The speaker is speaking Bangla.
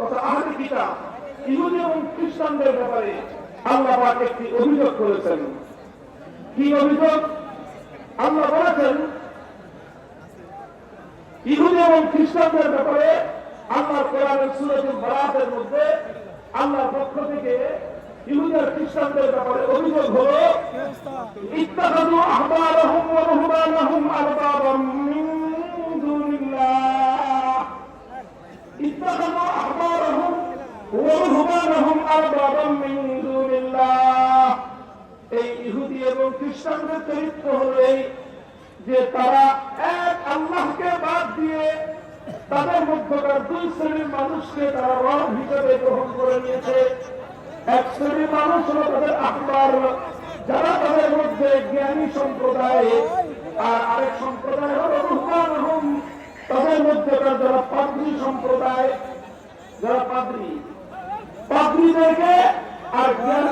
তথা আহলে কিতাব ইহুদি এবং খ্রিস্টানদের ব্যাপারে আল্লাহ একটি অভিযোগ করেছেন। কি অভিযোগ? আল্লাহ বলেছেন, ইহুদি এবং খ্রিস্টানদের ব্যাপারে আল্লাহ কোরআনের সুরতুল বারাতের মধ্যে আল্লাহর পক্ষ থেকে ইহুদি আর খ্রিস্টানদের ব্যাপারে অভিযোগ হলো, ইত্তাখাযু আহবারহুম এবং খ্রিস্টানদের চরিত্র হলো যে তারা এক আল্লাহকে বাদ দিয়ে তাদের মধ্যকার দুই শ্রেণির মানুষকে তারা রব হিসেবে গ্রহণ করে নিয়েছে। এক শ্রেণির মানুষ হলো তাদের আহবার যারা তাদের মধ্যে জ্ঞানী সম্প্রদায়, আর আরেক সম্প্রদায় হলো রহমান হুম তাদের মধ্যকার যারা পাদ্রী সম্প্রদায়, যারা পাদ্রী, পাদ্রীদেরকে আর জ্ঞানী